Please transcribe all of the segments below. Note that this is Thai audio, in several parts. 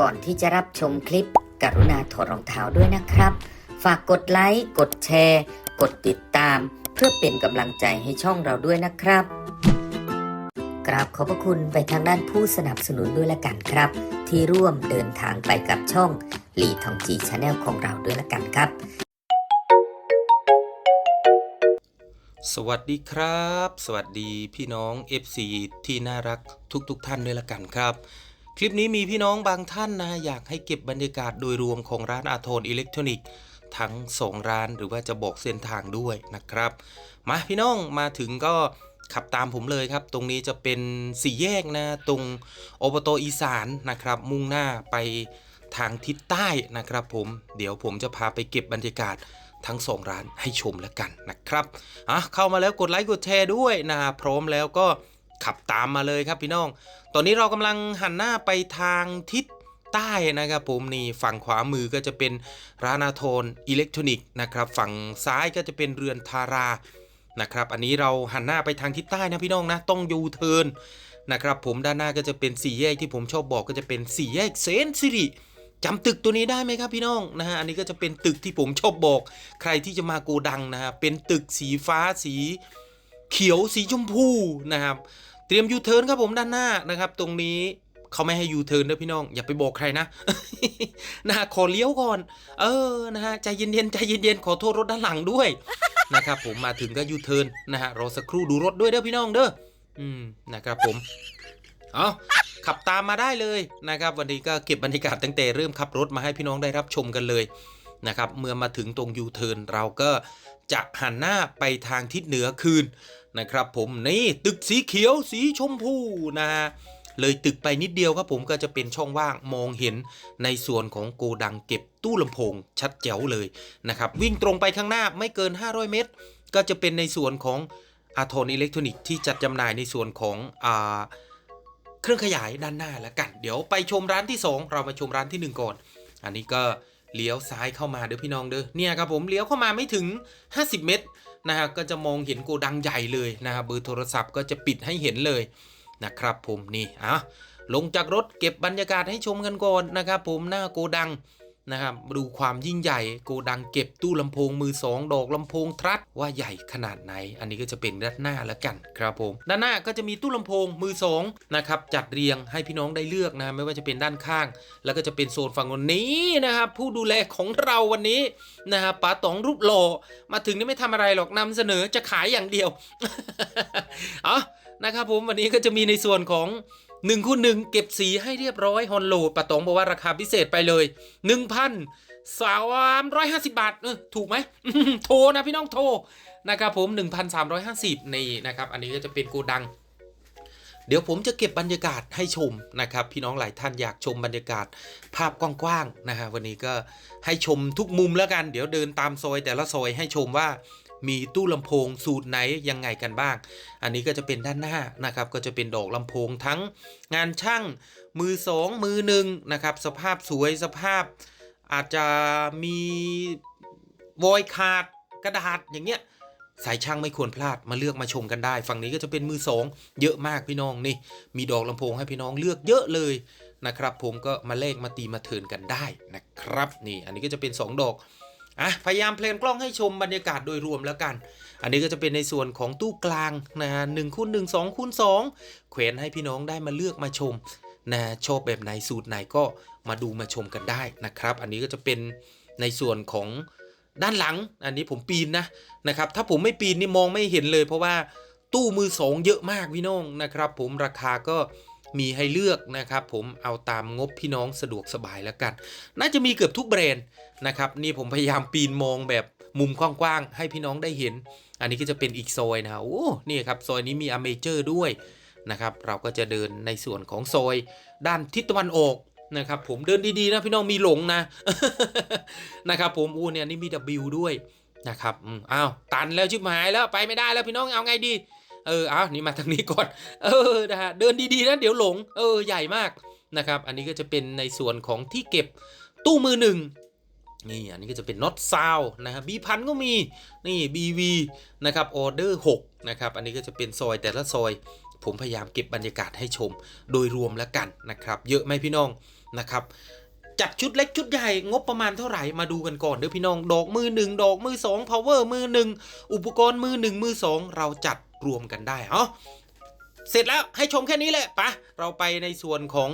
ก่อนที่จะรับชมคลิป กรุณาถอดรองเท้าด้วยนะครับ ฝากกดไลค์ กดแชร์ กดติดตาม เพื่อเป็นกำลังใจให้ช่องเราด้วยนะครับ กราบขอบพระคุณไปทางด้านผู้สนับสนุนด้วยละกันครับ ที่ร่วมเดินทางไปกับช่องลีทองจีชาแนลของเราด้วยละกันครับ สวัสดีครับ สวัสดีพี่น้อง FC ที่น่ารักทุกๆทท่านด้วยละกันครับ คลิปนี้มีพี่น้องบางท่านนะอยากให้เก็บบรรยากาศโดยรวมของร้านอาโทนอิเล็กทรอนิกส์ทั้ง 2 ร้านหรือว่าจะบอกเส้นทางด้วยนะครับ มาพี่น้องมาถึงก็ขับตามผมเลยครับ ตรงนี้จะเป็นสี่แยกนะตรงอบตอีสานนะครับ มุ่งหน้าไปทางทิศใต้นะครับผมเดี๋ยวผมจะพาไปเก็บบรรยากาศทั้งสองร้านให้ชมแล้วกันนะครับอะเข้ามาแล้วกดไลค์กดแชร์ด้วยนะฮะพร้อมแล้วก็ ขับตามมาเลยครับพี่น้อง ตอนนี้เรากำลังหันหน้าไปทางทิศใต้นะครับผมนี่ฝั่งขวามือก็จะเป็นร้านาโทนอิเล็กทรอนิกส์นะครับฝั่งซ้ายก็จะเป็นเรือนทารานะครับ อันนี้เราหันหน้าไปทางทิศใต้นะพี่น้องนะต้องยูเทิร์นนะครับผมด้านหน้าก็จะเป็นสี่แยกที่ผมชอบบอกก็จะเป็นสี่แยกเซนซิริจำตึกตัวนี้ได้ไหมครับพี่น้องนะฮะอันนี้ก็จะเป็นตึกที่ผมชอบบอก ใครที่จะมาโกดังนะฮะเป็นตึกสีฟ้าสีเขียวสีชมพูนะครับ เตรียมยูเทิร์นครับผมด้านหน้านะครับ ตรงนี้เขาไม่ให้ยูเทิร์นด้วยพี่น้อง อย่าไปบอกใครนะนะฮะขอเลี้ยวก่อน เออนะฮะใจเย็นๆใจเย็นๆขอโทษรถด้านหลังด้วยนะครับผมมาถึงก็ยูเทิร์นนะฮะรอสักครู่ดูรถด้วยเด้อพี่น้องเด้ออืมนะครับผมเอาขับตามมาได้เลยนะครับ วันนี้ก็เก็บบรรยากาศตั้งแต่เริ่มขับรถมาให้พี่น้องได้รับชมกันเลย นะครับเมื่อมาถึงตรงยูเทิร์นเราก็จะหันหน้าไปทางทิศเหนือคืนนะครับ ผมนี่ตึกสีเขียวสีชมพูนะฮะเลยตึกไปนิดเดียวครับผมก็จะเป็นช่องว่างมองเห็นในส่วนของโกดังเก็บตู้ลำโพงชัดแจ๋วเลยนะครับ วิ่งตรงไปข้างหน้าไม่เกิน 500 เมตร ก็จะเป็นในส่วนของอาโทนอิเล็กทรอนิกส์ที่จัดจำหน่ายในส่วนของอ่าเครื่องขยายด้านหน้าแล้วกัน เดี๋ยวไปชมร้านที่ 2 เรามาชมร้านที่ 1 ก่อน อันนี้ก็ เลี้ยวซ้ายเข้ามาเด้อพี่น้องเด้อเนี่ยครับผมเลี้ยวเข้ามาไม่ถึง 50 เมตรนะฮะก็จะมองเห็นโกดังใหญ่เลยนะครับเบอร์โทรศัพท์ก็จะปิดให้เห็นเลยนะครับผมนี่อะลงจากรถเก็บบรรยากาศให้ชมกันก่อนนะครับผมหน้าโกดัง นะครับดูความยิ่งใหญ่โกดังเก็บตู้ลำโพงมือสองดอกลำโพงทรัสว่าใหญ่ขนาดไหน อันนี้ก็จะเป็นด้านหน้าแล้วกันครับผม ด้านหน้าก็จะมีตู้ลำโพงมือสองนะครับจัดเรียงให้พี่น้องได้เลือกนะไม่ว่าจะเป็นด้านข้าง แล้วก็จะเป็นโซนฝั่งนี้นะครับผู้ดูแลของเราวันนี้นะครับป๋าต๋องรูปหล่อมาถึงนี่ไม่ทำอะไรหรอกนำเสนอจะขายอย่างเดียวเอานะครับผมวันนี้ก็จะมีในส่วนของ 1คูณ1เก็บสีให้เรียบร้อยฮอนโลดปะตองบอกว่าราคาพิเศษไปเลย1,000สามร้อยห้าสิบบาทเออถูกไหมโทรนะพี่น้องโทรนะครับผม 1,350นี่นะครับ อันนี้ก็จะเป็นโกดัง เดี๋ยวผมจะเก็บบรรยากาศให้ชมนะครับ พี่น้องหลายท่านอยากชมบรรยากาศภาพกว้างๆนะฮะวันนี้ก็ให้ชมทุกมุมแล้วกัน เดี๋ยวเดินตามซอยแต่ละซอยให้ชมว่า มีตู้ลำโพงสูตรไหนยังไงกันบ้าง อันนี้ก็จะเป็นด้านหน้านะครับ ก็จะเป็นดอกลำโพงทั้งงานช่างมือสองมือหนึ่งนะครับ สภาพสวยสภาพอาจจะมีวอยขาดกระดาษอย่างเงี้ยสายช่างไม่ควรพลาดมาเลือกมาชมกันได้ ฝั่งนี้ก็จะเป็นมือสองเยอะมากพี่น้องนี่ มีดอกลำโพงให้พี่น้องเลือกเยอะเลยนะครับ ผมก็มาเลขมาตีมาเทินกันได้นะครับ นี่ อันนี้ก็จะเป็น 2 ดอก อะพยายามเพลนกล้องให้ชมบรรยากาศโดยรวมแล้วกัน อันนี้ก็จะเป็นในส่วนของตู้กลางนะฮะหนึ่งคูณหนึ่งสองคูณสองแขวนให้พี่น้องได้มาเลือกมาชมนะชอบแบบไหนสูตรไหนก็มาดูมาชมกันได้นะครับ อันนี้ก็จะเป็นในส่วนของด้านหลัง อันนี้ผมปีนนะนะครับ ถ้าผมไม่ปีนนี่มองไม่เห็นเลย เพราะว่าตู้มือสองเยอะมากพี่น้องนะครับ ผมราคาก็ มีให้เลือกนะครับผมเอาตามงบพี่น้องสะดวกสบายแล้วกัน น่าจะมีเกือบทุกแบรนด์นะครับนี่ผมพยายามปีนมองแบบมุมกว้างๆให้พี่น้องได้เห็น อันนี้ก็จะเป็นอีกซอยนะโอ้นี่ครับซอยนี้มีอเมเจอร์ด้วยนะครับเราก็จะเดินในส่วนของซอยด้านทิศตะวันออกนะครับผมเดินดีๆนะพี่น้องมีหลงนะนะครับผมอู้เนี่ยนี่มี W ด้วยนะครับอ้าวตันแล้วชิบหายแล้วไปไม่ได้แล้วพี่น้องเอาไงดี เออเอานี่มาทางนี้ก่อน เออนะฮะเดินดีๆนะเดี๋ยวหลง เออใหญ่มากนะครับ อันนี้ก็จะเป็นในส่วนของที่เก็บตู้มือหนึ่งนี่อันนี้ก็จะเป็นน็อตซาวนะฮะบีพันก็มีนี่ BV นะครับออเดอร์6นะครับอันนี้ก็จะเป็นซอยแต่ละซอย ผมพยายามเก็บบรรยากาศให้ชม โดยรวมแล้วกันนะครับ เยอะไหมพี่น้องนะครับจัดชุดเล็กชุดใหญ่งบประมาณเท่าไหร่มาดูกันก่อนเด้อพี่น้อง ดอกมือหนึ่งดอกมือสอง power มือหนึ่งอุปกรณ์มือหนึ่งมือสองเราจัด รวมกันได้เอ้าเสร็จแล้วให้ชมแค่นี้แหละปะเราไปในส่วนของ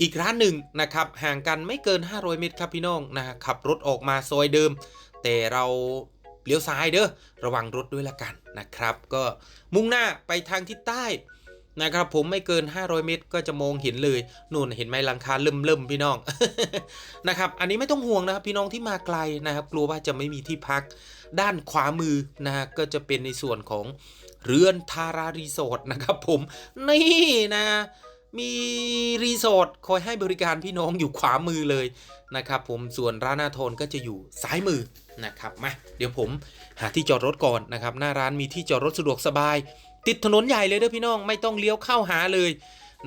อีกร้านหนึ่งนะครับ ห่างกันไม่เกิน 500 เมตรครับพี่น้องนะขับรถออกมาซอยเดิม แต่เราเลี้ยวซ้ายเด้อระวังรถด้วยละกันนะครับ ก็มุ่งหน้าไปทางทิศใต้ นะครับผมไม่เกิน 500 เมตร ก็จะมองเห็นเลยนู่นเห็นไหมหลังคาเริ่มเริ่มๆพี่น้องนะครับอันนี้ไม่ต้องห่วงนะครับพี่น้องที่มาไกลนะครับ กลัวว่าจะไม่มีที่พักด้านขวามือนะฮะก็จะเป็นในส่วนของเรือนทารารีสอร์ทนะครับผมนี่นะมีรีสอร์ทคอยให้บริการพี่น้องอยู่ขวามือเลยนะครับผมส่วนร้านอาทนก็จะอยู่ซ้ายมือนะครับมาเดี๋ยวผมหาที่จอดรถก่อนนะครับ หน้าร้านมีที่จอดรถสะดวกสบาย ติดถนนใหญ่เลยเด้อพี่น้องไม่ต้องเลี้ยวเข้าหาเลย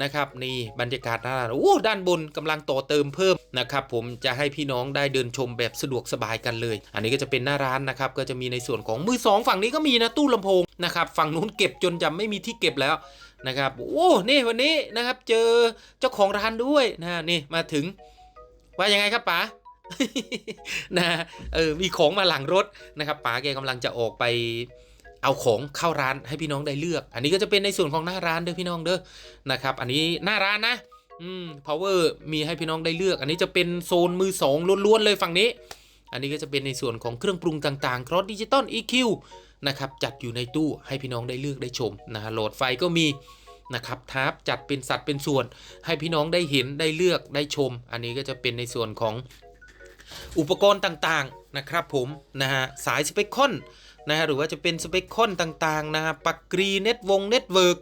นะครับนี่บรรยากาศหน้าร้านโอ้ด้านบนกำลังต่อเติมเพิ่มนะครับผมจะให้พี่น้องได้เดินชมแบบสะดวกสบายกันเลย อันนี้ก็จะเป็นหน้าร้านนะครับก็จะมีในส่วนของมือสองฝั่งนี้ก็มีนะตู้ลำโพงนะครับฝั่งนู้นเก็บจนจะไม่มีที่เก็บแล้วนะครับโอ้นี่วันนี้นะครับเจอเจ้าของร้านด้วยนะนี่มาถึง ว่ายังไงครับป๋านะเออมีของมาหลังรถนะครับป๋าแกกำลังจะออกไป เอาของเข้าร้านให้พี่น้องได้เลือก อันนี้ก็จะเป็นในส่วนของหน้าร้านเด้อพี่น้องเด้อนะครับ อันนี้หน้าร้านนะอืม power มีให้พี่น้องได้เลือก อันนี้จะเป็นโซนมือสองล้วนๆเลยฝั่งนี้ อันนี้ก็จะเป็นในส่วนของเครื่องปรุงต่างๆ cross digital EQ นะครับจัดอยู่ในตู้ให้พี่น้องได้เลือกได้ชมนะฮะโหลดไฟก็มีนะครับทับจัดเป็นสัดเป็นส่วน ให้พี่น้องได้เห็นได้เลือกได้ชม อันนี้ก็จะเป็นในส่วนของอุปกรณ์ต่างๆนะครับผมนะฮะสายสเปคคอน นะฮะหรือว่าจะเป็นสเปคคอนต่างๆนะฮะปักกรีเน็ตวงเน็ตเวิร์ก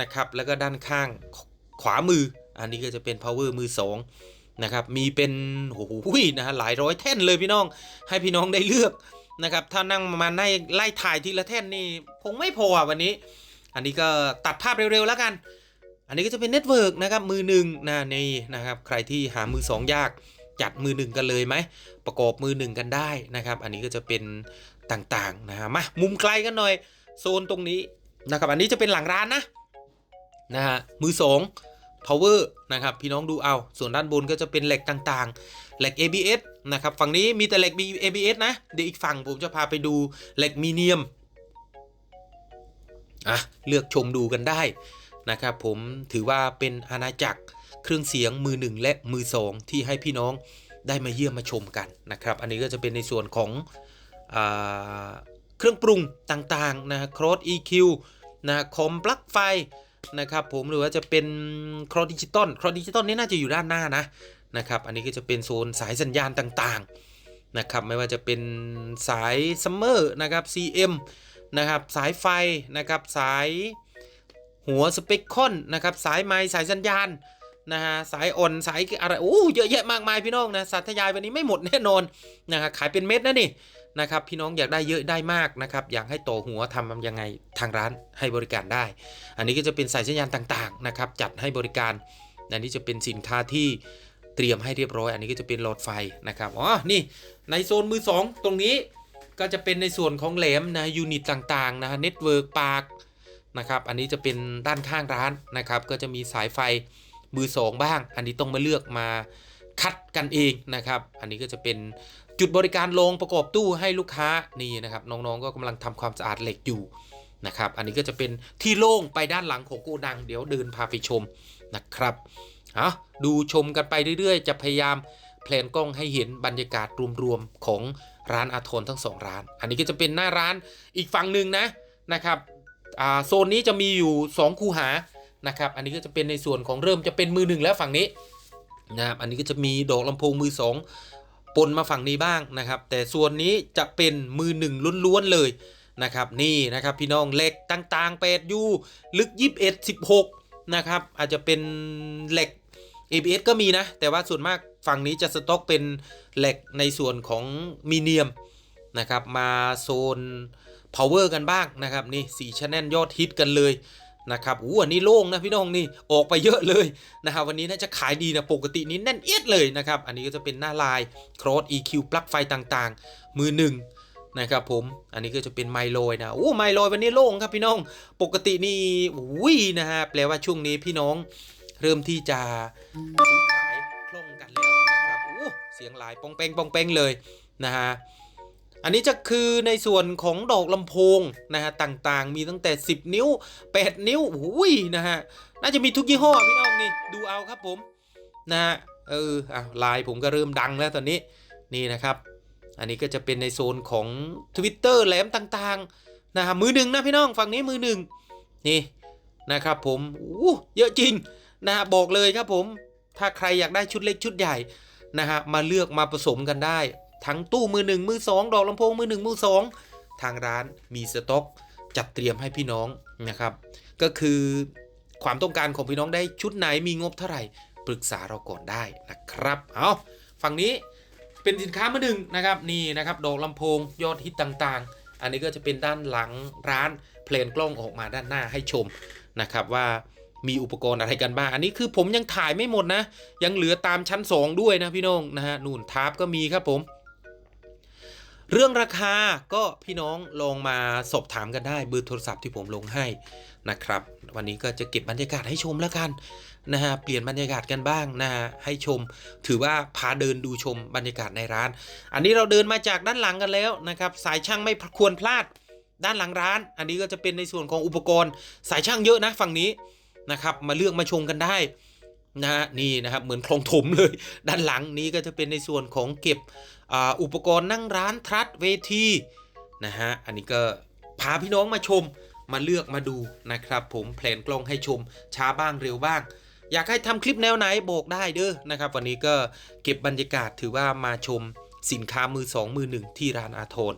นะครับแล้วก็ด้านข้างขวามือ อันนี้ก็จะเป็น power มือสองนะครับมีเป็นโอ้โหนะฮะหลายร้อยแท่นเลยพี่น้องให้พี่น้องได้เลือกนะครับถ้านั่งมาในไล่ถ่ายทีละแท่นนี่คงไม่พอวันนี้ อันนี้ก็ตัดภาพเร็วๆแล้วกัน อันนี้ก็จะเป็นเน็ตเวิร์กนะครับมือหนึ่งนะนี่นะครับใครที่หามือสองยากจัดมือหนึ่งกันเลยไหมประกอบมือหนึ่งกันได้นะครับ อันนี้ก็จะเป็น ต่างๆนะฮะมามุมไกลกันหน่อยโซนตรงนี้นะครับอันนี้จะเป็นหลังร้านนะนะฮะมือสอง power นะครับพี่น้องดูเอา ส่วนด้านบนก็จะเป็นเหล็กต่างๆเหล็ก ABS นะครับฝั่งนี้มีแต่เหล็ก ABS นะเดี๋ยวอีกฝั่งผมจะพาไปดูเหล็กมีเนียมอะเลือกชมดูกันได้นะครับผมถือว่าเป็นอาณาจักรเครื่องเสียงมือหนึ่งและมือสองที่ให้พี่น้องได้มาเยี่ยมมาชมกันนะครับ อันนี้ก็จะเป็นในส่วนของ เครื่องปรุงต่างๆนะ cross EQ นะคอมปลั๊กไฟนะครับผมหรือว่าจะเป็น cross digital cross digital นี่น่าจะอยู่ด้านหน้านะนะครับอันนี้ก็จะเป็นโซนสายสัญญาณต่างๆนะครับไม่ว่าจะเป็นสาย summer นะครับ CM นะครับสายไฟนะครับสายหัวสเปคคอนนะครับสายไม้สายสัญญาณนะฮะสายอ่อนสายอะไรโอ้เยอะแยะมากมายพี่น้องนะสัตยายวันนี้ไม่หมดแน่นอนนะฮะขายเป็นเม็ดนะนี่ นะครับพี่น้องอยากได้เยอะได้มากนะครับอยากให้โตหัวทำยังไงทางร้านให้บริการได้ อันนี้ก็จะเป็นสายสัญญาณต่างๆนะครับจัดให้บริการ อันนี้จะเป็นสินค้าที่เตรียมให้เรียบร้อย อันนี้ก็จะเป็นหลอดไฟนะครับอ๋อนี่ในโซนมือสองตรงนี้ก็จะเป็นในส่วนของแหลมนะยูนิตต่างๆนะเน็ตเวิร์กปากนะครับอันนี้จะเป็นด้านข้างร้านนะครับก็จะมีสายไฟมือสองบ้าง อันนี้ต้องมาเลือกมา คัดกันเองนะครับ อันนี้ก็จะเป็นจุดบริการโรงประกอบตู้ให้ลูกค้านี่นะครับ น้องๆก็กำลังทำความสะอาดเหล็กอยู่นะครับ อันนี้ก็จะเป็นที่โล่งไปด้านหลังของโกดัง เดี๋ยวเดินพาไปชมนะครับเอาดูชมกันไปเรื่อยๆ จะพยายามแพลนกล้องให้เห็นบรรยากาศรวมๆของร้านอาทนทั้งสองร้าน อันนี้ก็จะเป็นหน้าร้านอีกฝั่งหนึ่งนะนะครับโซนนี้จะมีอยู่ 2 คูหานะครับ อันนี้ก็จะเป็นในส่วนของเริ่มจะเป็นมือหนึ่งแล้วฝั่งนี้ นะครับอันนี้ก็จะมีดอกลำโพงมือสองปนมาฝั่งนี้บ้างนะครับ แต่ส่วนนี้จะเป็นมือหนึ่งล้วนๆเลยนะครับนี่นะครับพี่น้องเหล็กต่างๆ8ยูลึก 21 16 นะครับ อาจจะเป็นเหล็ก ABS ก็มีนะ แต่ว่าส่วนมากฝั่งนี้จะสต็อกเป็นเหล็กในส่วนของมีเนียมนะครับ มาโซน power กันบ้างนะครับ นี่สี่ชแนลยอดฮิตกันเลย นะครับอู้อันนี้โล่งนะพี่น้องนี่ออกไปเยอะเลยนะครับวันนี้น่าจะขายดีนะปกตินี้แน่นเอียดเลยนะครับอันนี้ก็จะเป็นหน้าลาย cross EQ ปลั๊กไฟต่างๆ มือหนึ่งนะครับผม อันนี้ก็จะเป็นไมโลยนะโอ้ไมโลยวันนี้โล่งครับพี่น้อง ปกตินี่อุ้ยนะฮะแปลว่าช่วงนี้พี่น้องเริ่มที่จะซื้อขายคล่องกันแล้วนะครับโอ้เสียงหลายปองเปงปองเปงเลยนะฮะ อันนี้จะคือในส่วนของดอกลำโพงนะฮะต่างๆ มีตั้งแต่ 10 นิ้ว 8 นิ้วอุ้ยนะฮะน่าจะมีทุกยี่ห้อพี่น้องนี่ดูเอาครับผมนะฮะเอออะลายผมก็เริ่มดังแล้วตอนนี้นี่นะครับ อันนี้ก็จะเป็นในโซนของ Twitter แหลมต่างๆนะฮะมือหนึ่งนะพี่น้องฝั่งนี้มือหนึ่งนี่นะครับผมอู้เยอะจริงนะฮะบอกเลยครับผม ถ้าใครอยากได้ชุดเล็กชุดใหญ่นะฮะมาเลือกมาผสมกันได้ ทั้งตู้มือหนึ่งมือสองดอกลำโพงมือหนึ่งมือสองทางร้านมีสต็อก จัดเตรียมให้พี่น้องนะครับ ก็คือความต้องการของพี่น้องได้ชุดไหนมีงบเท่าไหร่ปรึกษาเราก่อนได้นะครับ เอาฝั่งนี้เป็นสินค้ามือหนึ่งนะครับนี่นะครับดอกลำโพงยอดฮิตต่างๆ อันนี้ก็จะเป็นด้านหลังร้านเพลนกล้องออกมาด้านหน้าให้ชมนะครับว่ามีอุปกรณ์อะไรกันบ้าง อันนี้คือผมยังถ่ายไม่หมดนะ ยังเหลือตามชั้น 2 ด้วยนะพี่น้องนะฮะนู่นทาร์ปก็มีครับผม เรื่องราคาก็พี่น้องลองมาสอบถามกันได้เบอร์โทรศัพท์ที่ผมลงให้นะครับ วันนี้ก็จะเก็บบรรยากาศให้ชมแล้วกันนะฮะเปลี่ยนบรรยากาศกันบ้างนะฮะให้ชม ถือว่าพาเดินดูชมบรรยากาศในร้าน อันนี้เราเดินมาจากด้านหลังกันแล้วนะครับ สายช่างไม่ควรพลาดด้านหลังร้าน อันนี้ก็จะเป็นในส่วนของอุปกรณ์ สายช่างเยอะนะฝั่งนี้นะครับ มาเลือกมาชมกันได้นะฮะนี่นะครับเหมือนคลองถมเลย ด้านหลังนี้ก็จะเป็นในส่วนของเก็บ อุปกรณ์นั่งร้านทรัสเวทีนะฮะอันนี้ก็พาพี่น้องมาชมมาเลือกมาดูนะครับ ผมแผนกล้องให้ชมช้าบ้างเร็วบ้าง อยากให้ทำคลิปแนวไหนบอกได้เด้อนะครับ วันนี้ก็เก็บบรรยากาศถือว่ามาชมสินค้ามือสองมือหนึ่งที่ร้านอาโทน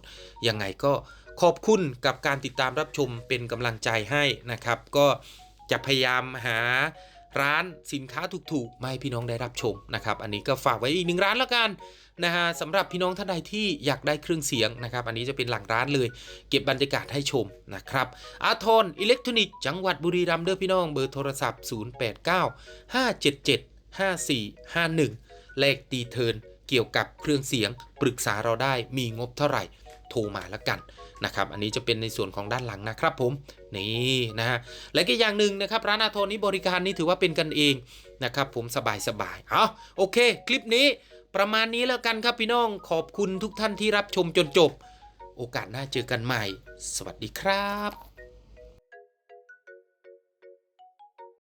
ยังไงก็ขอบคุณกับการติดตามรับชมเป็นกำลังใจให้นะครับ ก็จะพยายามหา ร้านสินค้าถูกๆมาให้พี่น้องได้รับชมนะครับ อันนี้ก็ฝากไว้อีกหนึ่งร้านแล้วกันนะฮะสำหรับพี่น้องท่านใดที่อยากได้เครื่องเสียงนะครับ อันนี้จะเป็นหลังร้านเลย เก็บบรรยากาศให้ชมนะครับ อาทรอิเล็กทรอนิกส์จังหวัดบุรีรัมย์เด้อพี่น้องเบอร์โทรศัพท์ 089 577 5451 เลขตีเทินเกี่ยวกับเครื่องเสียงปรึกษาเราได้มีงบเท่าไหร่ โทรมาแล้วกันนะครับ อันนี้จะเป็นในส่วนของด้านหลังนะครับผม นี่นะฮะ และก็อย่างหนึ่งนะครับ ร้านอาโทนนี้บริการนี้ถือว่าเป็นกันเองนะครับผมสบายสบายเอาโอเค คลิปนี้ประมาณนี้แล้วกันครับพี่น้อง ขอบคุณทุกท่านที่รับชมจนจบ โอกาสหน้าเจอกันใหม่ สวัสดีครับ